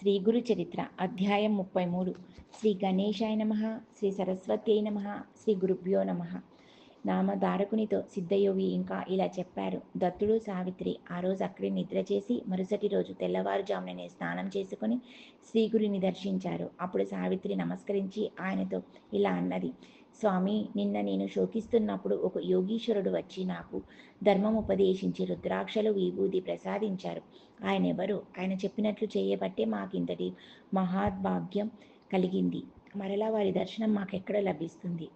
శ్రీ గురు చరిత్ర అధ్యాయం ముప్పై మూడు శ్రీ గణేశాయ నమ శ్రీ సరస్వతి నమ శ్రీ గురుభ్యో నమ. నామధారకునితో సిద్ధయోగి ఇంకా ఇలా చెప్పారు. దత్తుడు సావిత్రి ఆ రోజు అక్కడే నిద్ర చేసి మరుసటి రోజు తెల్లవారుజాముననే స్నానం చేసుకుని శ్రీగురిని దర్శించారు. అప్పుడు సావిత్రి నమస్కరించి ఆయనతో ఇలా అన్నది స్వామి నిన్న నేను శోకిస్తున్నప్పుడు ఒక యోగీశ్వరుడు వచ్చి నాకు ధర్మం ఉపదేశించి రుద్రాక్షలు విభూది ప్రసాదించారు. ఆయన ఎవరు? ఆయన చెప్పినట్లు చేయబట్టే మాకింతటి మహాద్భాగ్యం కలిగింది. మరలా వారి దర్శనం మాకెక్కడ లభిస్తుంది?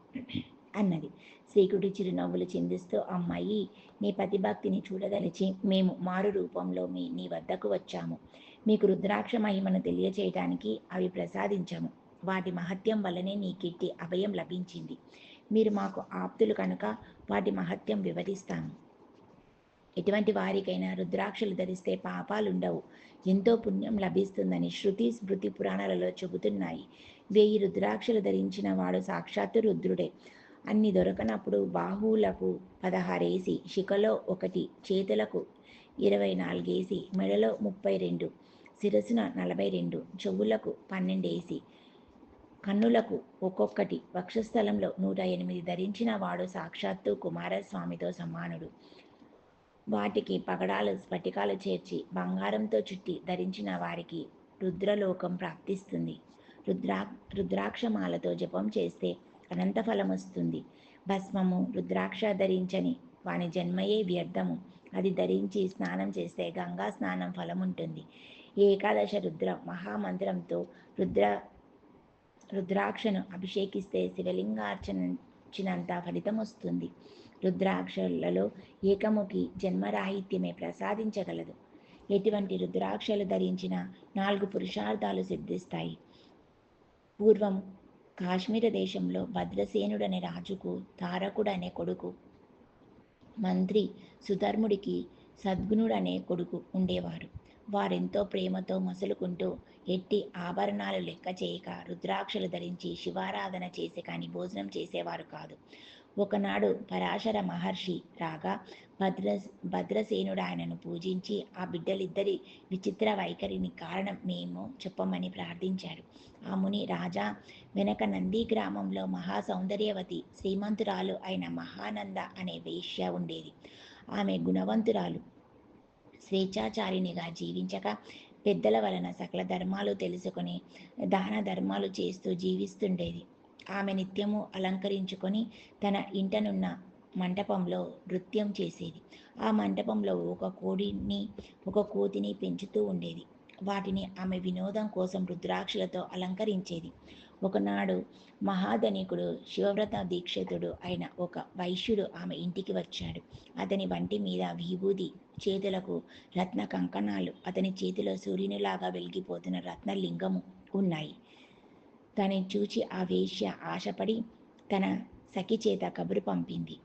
అన్నది. శ్రీకుడి చిరునవ్వులు చిందిస్తూ అమ్మాయి నీ పతిభక్తిని చూడదలిచి మేము మారు రూపంలో మీ నీ వద్దకు వచ్చాము. మీకు రుద్రాక్ష మహిమను తెలియచేయటానికి అవి ప్రసాదించాము. వాటి మహత్యం వల్లనే నీకిట్టి అభయం లభించింది. మీరు మాకు ఆప్తులు కనుక వాటి మహత్యం వివరిస్తాము. ఎటువంటి వారికైనా రుద్రాక్షలు ధరిస్తే పాపాలుండవు. ఎంతో పుణ్యం లభిస్తుందని శృతి స్మృతి పురాణాలలో చెబుతున్నాయి. వెయ్యి రుద్రాక్షలు ధరించిన వాడు సాక్షాత్తు రుద్రుడే. అన్ని దొరకనప్పుడు బాహువులకు పదహారేసి శిఖలో ఒకటి చేతులకు ఇరవై నాలుగేసి మెడలో ముప్పై రెండు శిరస్సున నలభై రెండు చెవులకు పన్నెండేసి కన్నులకు ఒక్కొక్కటి వక్షస్థలంలో నూట ఎనిమిది ధరించిన వాడు సాక్షాత్తు కుమారస్వామితో సమానుడు. వాటికి పగడాలు స్ఫటికాలు చేర్చి బంగారంతో చుట్టి ధరించిన వారికి రుద్రలోకం ప్రాప్తిస్తుంది. రుద్రా రుద్రాక్షమాలతో జపం చేస్తే అనంత ఫలం వస్తుంది. భస్మము రుద్రాక్ష ధరించని వాని జన్మయే వ్యర్థము. అది ధరించి స్నానం చేస్తే గంగా స్నానం ఫలం ఉంటుంది ఏకాదశ రుద్ర మహామంత్రంతో రుద్ర రుద్రాక్షను అభిషేకిస్తే శివలింగార్చనంత ఫలితం వస్తుంది. రుద్రాక్షలలో ఏకముఖి జన్మరాహిత్యమే ప్రసాదించగలదు. ఎటువంటి రుద్రాక్షలు ధరించిన నాలుగు పురుషార్థాలు సిద్ధిస్తాయి. పూర్వం కాశ్మీర దేశంలో భద్రసేనుడనే రాజుకు తారకుడనే కొడుకు మంత్రి సుధర్ముడికి సద్గుణుడనే కొడుకు ఉండేవారు. వారెంతో ప్రేమతో మసులుకుంటూ ఎట్టి ఆభరణాలు లెక్క చేయక రుద్రాక్షలు ధరించి శివారాధన చేసి కానీ భోజనం చేసేవారు కాదు. ఒకనాడు పరాశర మహర్షి రాగా భద్ర భద్రసేనుడు ఆయనను పూజించి ఆ బిడ్డలిద్దరి విచిత్ర వైఖరిని కారణం మేము చెప్పమని ప్రార్థించాడు. ఆ ముని రాజా వెనక నంది గ్రామంలో మహా సౌందర్యవతి శ్రీమంతురాలు అయిన మహానంద అనే వేశ్య ఉండేది. ఆమె గుణవంతురాలు. స్వేచ్ఛాచారినిగా జీవించక పెద్దల వలన సకల ధర్మాలు తెలుసుకొని దాన ధర్మాలు చేస్తూ జీవిస్తుండేది. ఆమె నిత్యము అలంకరించుకొని తన ఇంటనున్న మంటపంలో నృత్యం చేసేది. ఆ మంటపంలో ఒక కోడిని ఒక కోతిని పెంచుతూ ఉండేది. వాటిని ఆమె వినోదం కోసం రుద్రాక్షలతో అలంకరించేది. ఒకనాడు మహాధనికుడు శివవ్రత దీక్షితుడు అయిన ఒక వైశ్యుడు ఆమె ఇంటికి వచ్చాడు. అతని వంటి మీద విభూది చేతులకు రత్న కంకణాలు అతని చేతిలో సూర్యునిలాగా వెలిగిపోతున్న రత్నలింగము ఉన్నాయి. తనని చూచి ఆ వేశ్య ఆశపడి తన సఖి చేత కబురు పంపింది.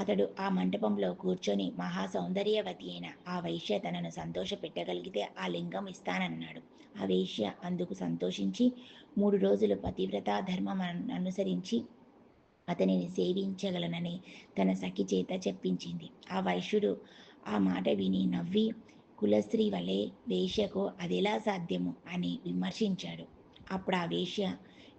అతడు ఆ మంటపంలో కూర్చొని మహా సౌందర్యవతి అయిన ఆ వైశ్య తనను సంతోషపెట్టగలిగితే ఆ లింగం ఇస్తానన్నాడు. ఆ వేశ్య అందుకు సంతోషించి మూడు రోజులు పతివ్రత ధర్మం అనుసరించి అతనిని సేవించగలనని తన సఖి చేత చెప్పించింది. ఆ వైశ్యుడు ఆ మాట విని నవ్వి కులస్త్రీ వలె వేశ్యకు అదెలా సాధ్యము? అని విమర్శించాడు. అప్పుడు ఆ వేశ్య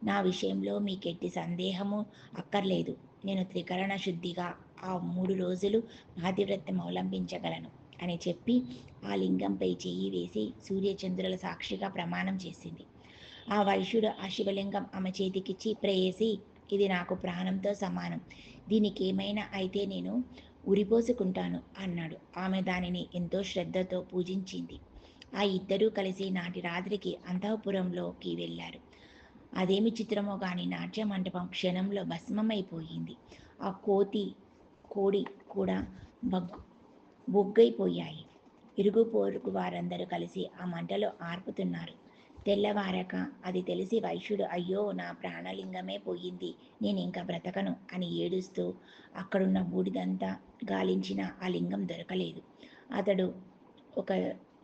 నా విషయంలో మీకెట్టి సందేహము అక్కర్లేదు. నేను త్రికరణ శుద్ధిగా ఆ మూడు రోజులు పాతివ్రత్యం అవలంబించగలను అని చెప్పి ఆ లింగంపై చెయ్యి వేసి సూర్యచంద్రుల సాక్షిగా ప్రమాణం చేసింది. ఆ వైశ్యుడు ఆ శివలింగం ఆమె చేతికిచ్చి ప్రేయసి ఇది నాకు ప్రాణంతో సమానం. దీనికి ఏమైనా అయితే నేను ఉరిపోసుకుంటాను అన్నాడు. ఆమె దానిని ఎంతో శ్రద్ధతో పూజించింది. ఆ ఇద్దరూ కలిసి నాటి రాత్రికి అంతఃపురంలోకి వెళ్ళారు. అదేమి చిత్రమో కానీ నాట్య మంటపం క్షణంలో భస్మమైపోయింది. ఆ కోతి కోడి కూడా బగ్గు బొగ్గైపోయాయి. ఇరుగు పోరుకు వారందరూ కలిసి ఆ మంటలో ఆర్పుతున్నారు. తెల్లవారక అది తెలిసి వైశ్యుడు అయ్యో నా ప్రాణలింగమే పోయింది. నేను ఇంకా బ్రతకను అని ఏడుస్తూ అక్కడున్న బూడిదంతా గాలించిన ఆ లింగం దొరకలేదు. అతడు ఒక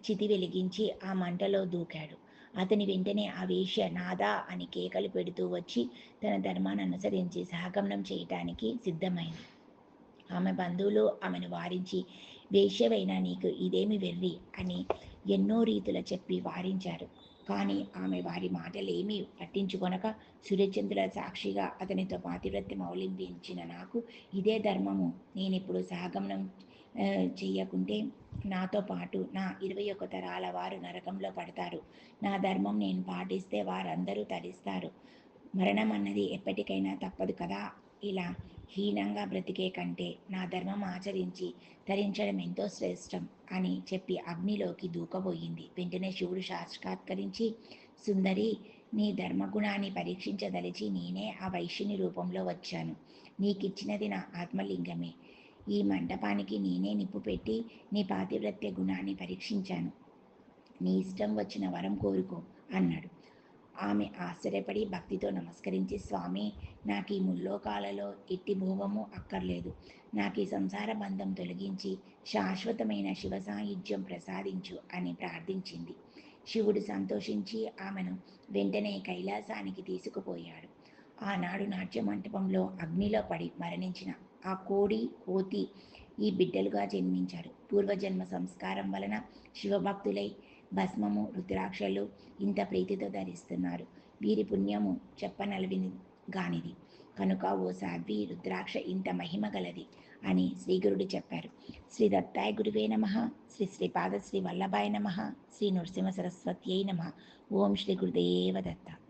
చితి వెలిగించి ఆ మంటలో దూకాడు. అతని వెంటనే ఆ వేష్య నాదా అని కేకలు పెడుతూ వచ్చి తన ధర్మాన్ని అనుసరించి సహగమనం చేయటానికి సిద్ధమైంది. ఆమె బంధువులు ఆమెను వారించి వేష్యవైనా నీకు ఇదేమి వెర్రి? అని ఎన్నో రీతుల చెప్పి వారించారు. కానీ ఆమె వారి మాటలేమీ పట్టించుకొనక సూర్యచంద్రుల సాక్షిగా అతనితో పాతివ్రత్యం అవలంబించిన నాకు ఇదే ధర్మము. నేనిప్పుడు సహగమనం చేయకుంటే నాతో పాటు నా ఇరవై ఒక్క తరాల వారు నరకంలో పడతారు. నా ధర్మం నేను పాటిస్తే వారందరూ తరిస్తారు. మరణం అన్నది ఎప్పటికైనా తప్పదు కదా? ఇలా హీనంగా బ్రతికే కంటే నా ధర్మం ఆచరించి తరించడం ఎంతో శ్రేష్టం అని చెప్పి అగ్నిలోకి దూకబోయింది. వెంటనే శివుడు సాక్షాత్కరించి సుందరి నీ ధర్మగుణాన్ని పరీక్షించదలిచి నేనే ఆ వైశ్యుని రూపంలో వచ్చాను. నీకిచ్చినది నా ఆత్మలింగమే. ఈ మంటపానికి నేనే నిప్పు పెట్టి నీ పాతివ్రత్య గుణాన్ని పరీక్షించాను. నీ ఇష్టం వచ్చిన వరం కోరుకో అన్నాడు. ఆమె ఆశ్చర్యపడి భక్తితో నమస్కరించి స్వామి నాకు ఈ ముల్లోకాలలో ఎట్టి భోగము అక్కర్లేదు. నాకు ఈ సంసార బంధం తొలగించి శాశ్వతమైన శివ సాయుధ్యం ప్రసాదించు అని ప్రార్థించింది. శివుడు సంతోషించి ఆమెను వెంటనే కైలాసానికి తీసుకుపోయాడు. ఆనాడు నాట్య మంటపంలో అగ్నిలో పడి మరణించిన ఆ కోడి కోతి ఈ బిడ్డలుగా జన్మించారు పూర్వజన్మ సంస్కారం వలన శివభక్తులై భస్మము రుద్రాక్షలు ఇంత ప్రీతితో ధరిస్తున్నారు. వీరి పుణ్యము చెప్పనలవిని గానిది. కనుక ఓ సాధ్వి రుద్రాక్ష ఇంత మహిమ గలది అని శ్రీగురుడు చెప్పారు. శ్రీ దత్తాయ గురువే నమ. శ్రీ శ్రీపాద శ్రీ వల్లభాయ నమ. శ్రీ నృసింహ సరస్వత్యై నమ. ఓం శ్రీ గురుదేవ దత్త.